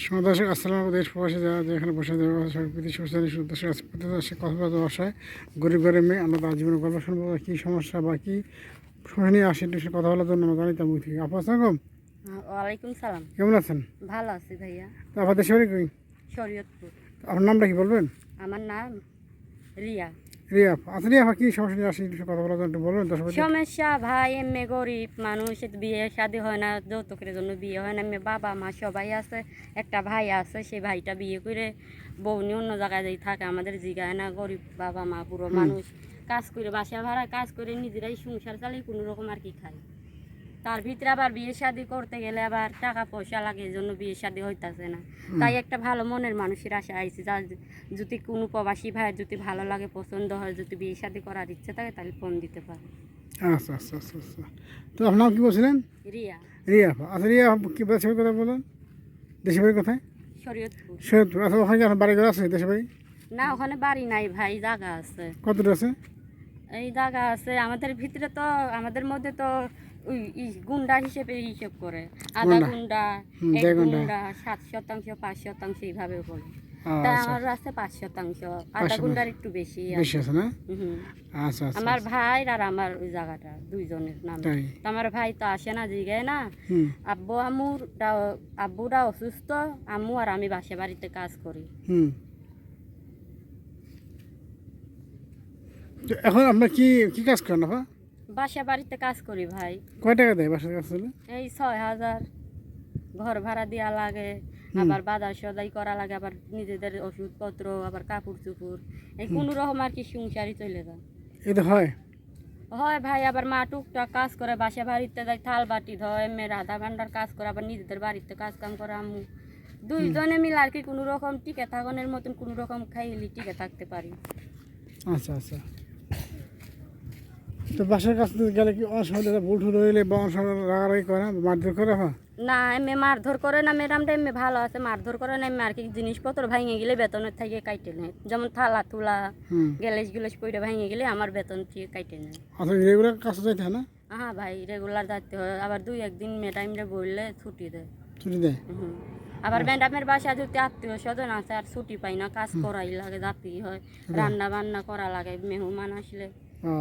সমাদর্শক আসসালাম দেশ প্রবাসী যারা যেখানে বসে দেওয়া সরকারি সুস্থানী সুদর্শক আছে প্রত্যেক সে কথা বলতে বসায় গরিব গরিব মেয়ে আমরা তার জীবনে গল্প শুনব কী সমস্যা বা কী নিয়ে আসে একটু কথা বলার জন্য আমরা জানিতাম মুখ থেকে। আপু আসসালাম ওয়ালাইকুম সালাম। কেমন আছেন? ভালো আছি ভাইয়া। তো আপনার বাড়ি কই? শরীয়তপুর। আপনার নামটা কি বলবেন? আমার নাম রিয়া। আচ্ছা কী সমস্যা নিয়ে আসে? কথা বলার জন্য একটু বলবেন দশ সমস্যা ভাই এমনি গরিব মানুষ বিয়ে শাদি হয় না যৌতুকের জন্য বিয়ে হয় না। এমনি বাবা মা সবাই আছে একটা ভাই আছে সেই ভাইটা বিয়ে করে বউনি অন্য জায়গায় যাই থাকে। আমাদের জিগায় না গরিব বাবা মা পুরো মানুষ। কাজ করে বাসা ভাড়া কাজ করে নিজেরাই সংসার চালিয়ে কোনো রকম আর কি খায়। তার ভিতরে আবার বিয়ে শাদি করতে গেলে আবার টাকা পয়সা লাগে এই জন্য বিয়ে শাদি হইতাছে না। তাই একটা ভালো মনের মানুষের আশা আইছে যার যদি কোনো প্রবাসী ভাইয়ের যদি ভালো লাগে পছন্দ হয় যদি বিয়ে শাদি করার ইচ্ছে থাকে তাহলে ফোন দিতে পারে। আচ্ছা আচ্ছা আচ্ছা আচ্ছা। তো আপনার নাম কী বলছিলেন? রিয়া। রিয়া। আচ্ছা রিয়া কী দেশে কথা বলেন? দেশে বাড়ি কোথায়? শরীয়তপুর। সৈয়দপুর আচ্ছা ওখানে কি আপনার বাড়ি আছে দেশে বাড়ি? না ওখানে বাড়ি নাই ভাই জায়গা আছে। কতটা আছে? এই জায়গা আছে আমাদের ভিতরে তো আমাদের মধ্যে তো গুন্ডা হিসেবে হিসেব করে। আধা গুন্ডা। এক গুন্ডা। সাত শতাংশ পাঁচ শতাংশ এইভাবে বলে। আচ্ছা। আমার একটু বেশি আছে। না? আচ্ছা আচ্ছা আমার ভাই আর আমার ওই জায়গাটা দুইজনের নাম। আমার ভাই তো আসে না জিগায় না। আব্বু আম্মুর আব্বুরা অসুস্থ আম্মু আর আমি বাসা বাড়িতে কাজ করি। হুম। এখন আপনার কি কি কাজ করেন আপা? বাসা বাড়িতে কাজ করি ভাই। কয় টাকা দেয় বাসার কাজ করলে এই ছয় হাজার। ঘর ভাড়া দেওয়া লাগে আবার বাজার সদাই করা লাগে আবার নিজেদের ওষুধপত্র আবার কাপড় চুপুর এই কোনো রকম আর কি সংসারই চলে যায়। তো হয়। হয় ভাই আবার মা টুকটাক কাজ করে বাসা বাড়িতে যায় থাল বাটি ধয় মেয়ে রাধা ভান্ডার কাজ করে আবার নিজেদের বাড়িতে কাজ কাম করে আম্মু। দুইজনে মিলে আর কি কোনো রকম টিকে থাকনের মতন কোনো রকম খাইলি টিকে থাকতে পারি। আচ্ছা আচ্ছা। তো বাসার করতে গেলে কি অনেক সময় ভুল টুল হইলে বা অনেক সময় রাগারাগি করে না? মারধর করে আপা না এমনি মারধর করে না ম্যাডামটা এমনি ভালো আছে। মারধর করে না এমনি আর কি জিনিসপত্র ভাঙে গেলে বেতনের থেকে কাইটে নেয়। যেমন থালা তুলা গ্যালেজ গুলেজ পইরে ভাঙে গেলে আমার বেতন থেকে কাইটে নেয়। আচ্ছা রেগুলার কাজ যাইতে হয় না? হ্যাঁ ভাই রেগুলার যাইতে হয়। আবার দুই একদিন ম্যাডামরা বললে ছুটি দেয়। ছুটি দেয়? আবার ম্যাডামের বাসা যদি আত্মীয় স্বজন আছে আর ছুটি পাই না কাজ করাই লাগে যাতেই হয়। রান্না বান্না করা লাগে মেহমান আসলে। ও।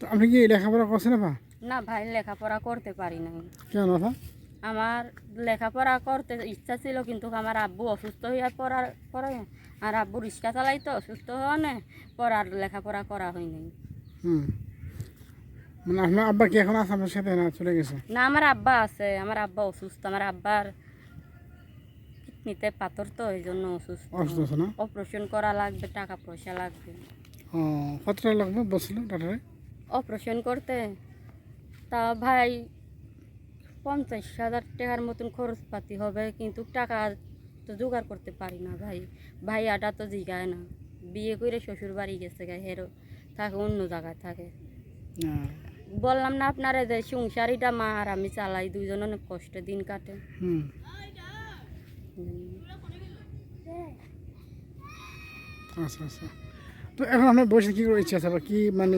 তো আপনি কি লেখাপড়া করছেন আপা? না ভাই লেখাপড়া করতে পারি না কেন আপা? আমার লেখাপড়া করতে ইচ্ছা ছিল কিন্তু আমার আব্বু অসুস্থ হইয়া পড়ার পরে আর আব্বু রিক্সা চালাই তো অসুস্থ হওয়া না পর আর লেখাপড়া করা হয়নি হুম। মানে আপনার আব্বা কি এখন আছে আপনার সাথে না চলে গেছে? না আমার আব্বা আছে আমার আব্বা অসুস্থ আমার আব্বার কিডনিতে পাথর তো এই জন্য অসুস্থ। অসুস্থ না? অপারেশন করা লাগবে টাকা পয়সা লাগবে। ও কত লাগবে বলছিল ডাক্তারে অপারেশন করতে তা ভাই পঞ্চাশ হাজার টাকার মতন খরচপাতি হবে কিন্তু টাকা তো জোগাড় করতে পারি না ভাই। ভাই আটা তো জিগায় না। বিয়ে করে শ্বশুর বাড়ি গেছে গা হেরো থাকে অন্য জায়গায় থাকে। বললাম না আপনারা যে সংসারিটা মা আর আমি চালাই দুইজন অনেক কষ্টে দিন কাটে। আচ্ছা আচ্ছা। তো এখন আপনার বসে কি ইচ্ছা আছে? কি মানে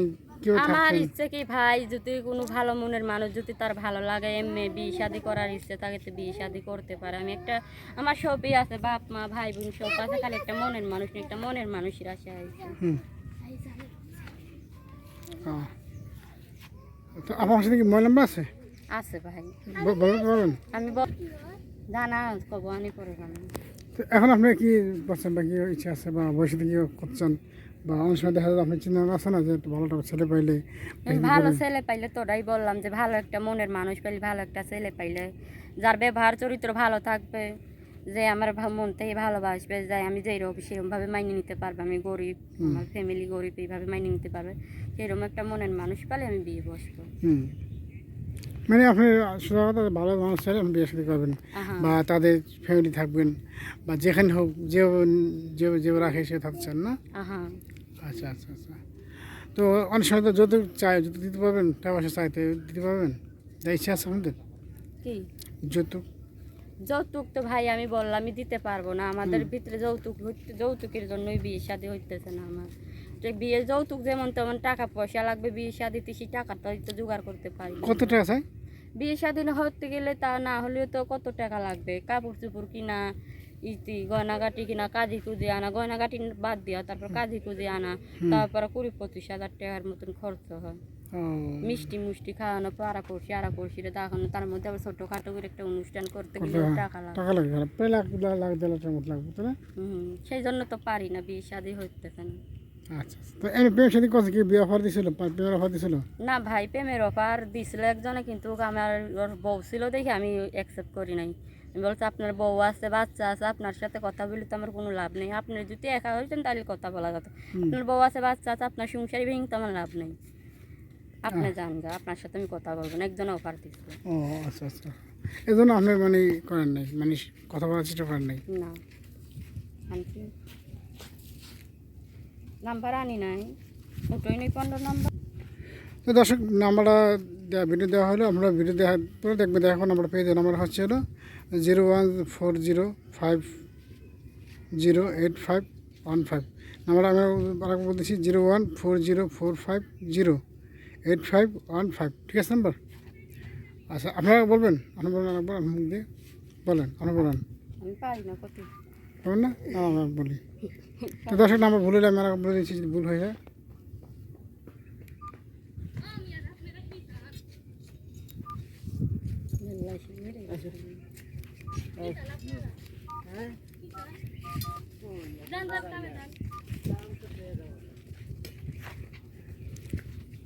আমার ইচ্ছে কি ভাই যদি কোনো ভালো মনের মানুষ যদি তার ভালো লাগে এমনি বিয়ে শাদি করার ইচ্ছে থাকে তো বিয়ে শাদি করতে পারে। আমি একটা আমার সবই আছে বাপ মা ভাই বোন সব আছে খালি একটা মনের মানুষ একটা মনের মানুষের আশা আছে। তো আপনার সাথে কি মোবাইল নাম্বার আছে? আছে ভাই। আমি জানা কব আনি পরে জানা এখন আপনি কি করছেন বা কি ইচ্ছা আছে বা ভবিষ্যতে কি করছেন? বা অনেক সময় দেখা যায় আপনি চিন্তা আছে না যে একটু ভালো ছেলে পাইলে ভালো ছেলে পাইলে তোরাই বললাম যে ভালো একটা মনের মানুষ পাইলে ভালো একটা ছেলে পাইলে। যার ব্যবহার চরিত্র ভালো থাকবে যে আমার মন থেকে ভালোবাসবে যে আমি যেই রকম সেরকমভাবে মাইনে নিতে পারবে। আমি গরিব আমার ফ্যামিলি গরিব এইভাবে মাইনে নিতে পারবে। সেরকম একটা মনের মানুষ পালে আমি বিয়ে বসবো। মানে আপনি সোজা কথা ভালো মানুষ চাইলে আপনি বিয়ে করবেন বা তাদের ফ্যামিলি থাকবেন বা যেখানে হোক যে যে যে রাখে সে থাকতে চান না। আচ্ছা আচ্ছা আচ্ছা। তো অনেক সময় তো যৌতুক চাই যৌতুক দিতে পারবেন? টাকা পয়সা চাইতে দিতে পারবেন? যা ইচ্ছা আছে আপনাদের? কি? যৌতুক? যৌতুক তো ভাই আমি বললাম আমি দিতে পারব না। আমাদের ভিতরে যৌতুক হইতে- যৌতুকের জন্যই বিয়ে শাদি হইতেছে না আমার। তো বিয়ে যৌতুক যেমন তেমন টাকা পয়সা লাগবে বিয়ে শাদিতে সেই টাকাটা হয়তো জোগাড় করতে পারি কত টাকা চাই? বিয়ে শাদী হতে গেলে তা না হলেও তো কত টাকা লাগবে? কাপড় চোপড় কিনা ইতি গয়নাগাটি কিনা কাজি কুজি আনা গয়নাগাটি বাদ দিয়া তারপর কাজি কুজি আনা তারপরে কুড়ি পঁচিশ হাজার টাকার মতন খরচ হয়। মিষ্টি মুষ্টি খাওয়ানো পাড়া পড়শি আড়া পড়শিরে দেখানো তার মধ্যে আবার ছোটোখাটো করে একটা অনুষ্ঠান করতে গেলে টাকা লাগে। টাকা লাগবে প্রায় লাখ লাখ দেড় লাখের মতো লাগবে না? হুম সেই জন্য তো পারি না বিয়ে শাদী হইতেছে না। আচ্ছা আচ্ছা। তো এমনি প্রেম সাথে কথা কি? বিয়ে অফার দিছিল? প্রেমের অফার দিছিল? না ভাই প্রেমের অফার দিছিল একজনে কিন্তু আমার ওর বউ ছিল দেখে আমি অ্যাকসেপ্ট করি নাই। আমি বলছি আপনার বউ আছে বাচ্চা আছে আপনার সাথে কথা বলে তো আমার কোনো লাভ নেই। আপনি যদি একা হইতেন তাহলে কথা বলা যেত আপনার বউ আছে বাচ্চা আছে আপনার সংসারই ভেঙে তো আমার লাভ নেই। আপনি জান যা আপনার সাথে আমি কথা বলব না একজন অফার দিছিল ও আচ্ছা আচ্ছা। এই জন্য আপনি মানে করেন নাই মানে কথা বলার চেষ্টা করেন নাই? না। আনছি। নাম্বার আনি নাই। ওটাই নেই পনেরো নাম্বার। তো দর্শক নাম্বারটা দেওয়া ভিডিও দেওয়া হলো আমরা ভিডিও দেওয়ার পরে দেখবে এখন আমরা পেয়ে নাম্বার হচ্ছে হলো zero one four zero five zero eight five one five number আমি আরেকবার বলতেছি zero one four zero four five zero eight five one five ঠিক আছে নাম্বার আচ্ছা আপনারা বলবেন আপনি বলেন একবার মুখ দিয়ে বলেন আপনি বলেন। না বলি। তো দর্শক নাম্বার ভুল হলে আমি আর বলে দিচ্ছি যদি ভুল হয়ে যায়।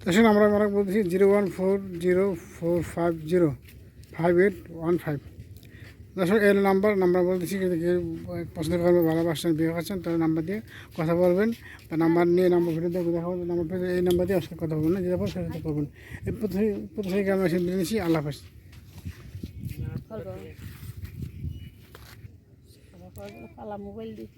দর্শক আমরা আমরা বলতেছি zero one four zero four five zero five eight one five. দর্শক, এর নাম্বার নাম্বার বলতেছি পছন্দ করবে ভালোবাসছেন, বিয়ে করছেন তাহলে নাম্বার দিয়ে কথা বলবেন। বা নাম্বার নিয়ে নাম্বার ভিডিও দেখে দেখা নাম্বার এই নাম্বার দিয়ে আসলে কথা বলবেন যেটা পর সেটা করবেন। এই প্রথমে প্রথমে আমরা এসে আল্লাহ হাফেজ। মোবাইল দিই